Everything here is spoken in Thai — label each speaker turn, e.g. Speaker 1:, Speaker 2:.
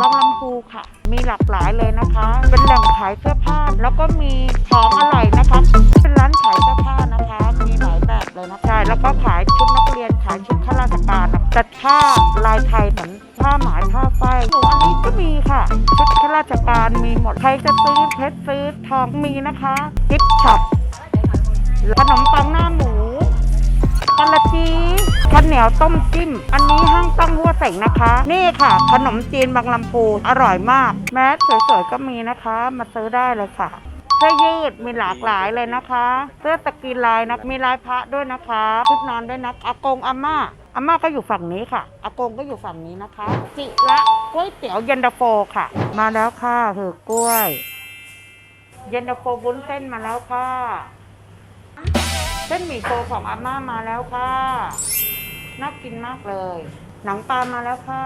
Speaker 1: บางลำพูค่ะ มีหลากหลายเลยนะคะ เป็นแหล่งขายเสื้อผ้า แล้วก็มีของอร่อยนะคะ เป็นร้านขายเสื้อผ้านะคะ มีหลายแบบเลยนะใช่แล้วก็ขายชุดนักเรียน ขายชุดข้าราชการนะจัดผ้าลายไทยเหมือนผ้าไหมายผ้าฝ้ายหนูอันนี้ก็มีค่ะ ชุดข้าราชการมีหมด ใครจะซื้อเพชรซื้อทองมีนะคะกิฟช็อปขนมปังหน้าหมูกะละจี ข้าวเหนียวต้มจิ้ม อันนี้ห้างต้องหัวเสงนะคะ นี่ค่ะ ขนมจีนบางลำพู อร่อยมาก แมสสวยๆก็มีนะคะ มาซื้อได้เลยค่ะเสื้อยืดมีหลากหลายเลยนะคะ เสื้อตะกีลายนะมีลายพระด้วยนะคะชุดนอนด้วยนะอากงอาม่าอาม่าก็อยู่ฝั่งนี้ค่ะอากงก็อยู่ฝั่งนี้นะคะ จิละก๋วยเตี๋ยวเย็นตาโฟค่ะ มาแล้วค่ะหือกล้วย เย็นตาโฟวุ้นเส้นมาแล้วค่ะ เส้นหมี่โฟของอาม่ามาแล้วค่ะ น่ากินมากเลย หนังปลามาแล้วค่ะ